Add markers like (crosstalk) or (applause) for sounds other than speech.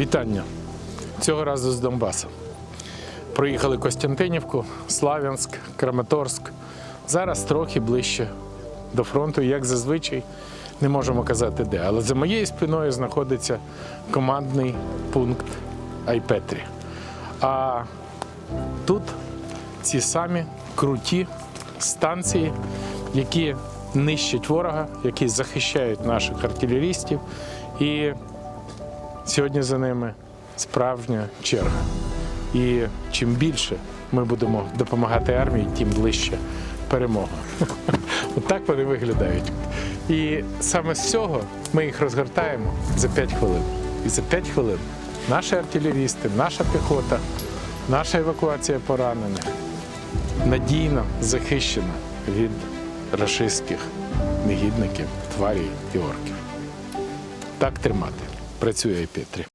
Вітання. Цього разу з Донбасу. Проїхали Костянтинівку, Слав'янськ, Краматорськ. Зараз трохи ближче до фронту, як зазвичай, не можемо казати де. Але за моєю спиною знаходиться командний пункт Айпетрі. А тут ці самі круті станції, які нищать ворога, які захищають наших артилерістів. І Сьогодні за ними справжня черга. І чим більше ми будемо допомагати армії, тим ближче перемога. (laughs) Отак вони виглядають. І саме з цього ми їх розгортаємо за 5 хвилин. І за 5 хвилин наші артилерісти, наша піхота, наша евакуація поранених надійно захищена від рашистських негідників, тварій і орків. Так тримати. Працює Петрі.